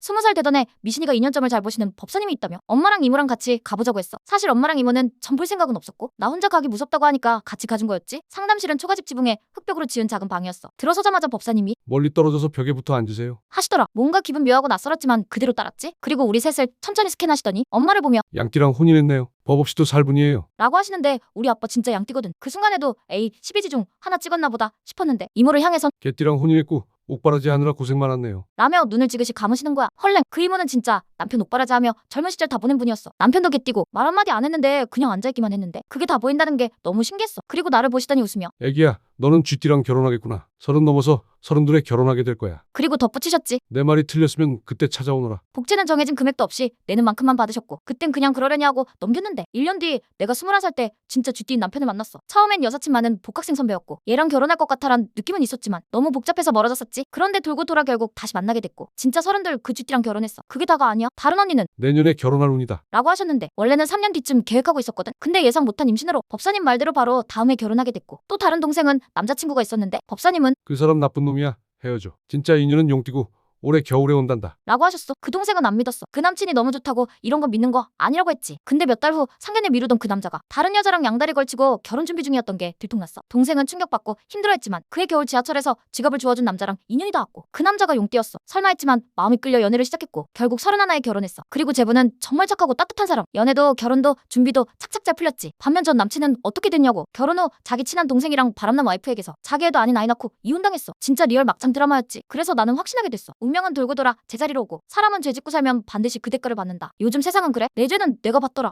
스무 살 되던 해 미신이가 2년점을 잘 보시는 법사님이 있다며 엄마랑 이모랑 같이 가보자고 했어. 사실 엄마랑 이모는 전 볼 생각은 없었고 나 혼자 가기 무섭다고 하니까 같이 가준 거였지. 상담실은 초가집 지붕에 흙벽으로 지은 작은 방이었어. 들어서자마자 법사님이 멀리 떨어져서 벽에 붙어 앉으세요. 하시더라. 뭔가 기분 묘하고 낯설었지만 그대로 따랐지. 그리고 우리 셋을 천천히 스캔하시더니 엄마를 보며 양띠랑 혼인했네요. 법 없이도 살 분이에요. 라고 하시는데 우리 아빠 진짜 양띠거든. 그 순간에도 에이 12지 중 하나 찍었나 보다 싶었는데 이모를 향해선 개띠랑 혼인했고 옥바라지 하느라 고생 많았네요. 라며 눈을 지그시 감으시는 거야. 헐랭 그 이모는 진짜 남편 옥바라지 하며 젊은 시절 다 보낸 분이었어. 남편도 개띠고 말 한마디 안 했는데 그냥 앉아있기만 했는데 그게 다 보인다는 게 너무 신기했어. 그리고 나를 보시더니 웃으며 애기야, 너는 쥐띠랑 결혼하겠구나. 서른 넘어서 서른 둘에 결혼하게 될 거야. 그리고 덧붙이셨지. 내 말이 틀렸으면 그때 찾아오너라. 복지는 정해진 금액도 없이 내는 만큼만 받으셨고 그땐 그냥 그러려니 하고 넘겼는데 1년 뒤 내가 21살 때 진짜 쥐띠인 남편을 만났어 처음엔 여사친만은 복학생 선배였고 얘랑 결혼할 것 같아란 느낌은 있었지만 너무 복잡해서 멀어졌었지 그런데 돌고 돌아 결국 다시 만나게 됐고 진짜 서른들 그 쥐띠랑 결혼했어 그게 다가 아니야 다른 언니는 내년에 결혼할 운이다. 라고 하셨는데 원래는 3년 뒤쯤 계획하고 있었거든 근데 예상 못한 임신으로 법사님 말대로 바로 다음에 결혼하게 됐고 또 다른 동생은 남자친구가 있었는데 법사님은 그 사람 나쁜 놈이야. 헤어져. 진짜 인연은 용띠고 올해 겨울에 온단다. 라고 하셨어. 그 동생은 안 믿었어. 그 남친이 너무 좋다고 이런 거 믿는 거 아니라고 했지. 근데 몇 달 후 상견례 미루던 그 남자가 다른 여자랑 양다리 걸치고 결혼 준비 중이었던 게 들통났어. 동생은 충격받고 힘들어했지만 그해 겨울 지하철에서 지갑을 주워준 남자랑 인연이 닿았고 그 남자가 용띠였어. 설마 했지만 마음이 끌려 연애를 시작했고 결국 서른 하나에 결혼했어. 그리고 제부는 정말 착하고 따뜻한 사람. 연애도 결혼도 준비도 착착 잘 풀렸지. 반면 전 남친은 어떻게 됐냐고. 결혼 후 자기 친한 동생이랑 바람난 와이프에게서 자기 애도 아닌 아이 낳고 이혼당했어. 진짜 리얼 막장 드라마였지. 그래서 나는 확신하게 됐어. 운명은 돌고 돌아 제자리로 오고 사람은 죄 짓고 살면 반드시 그 대가를 받는다. 요즘 세상은 그래? 내 죄는 내가 받더라.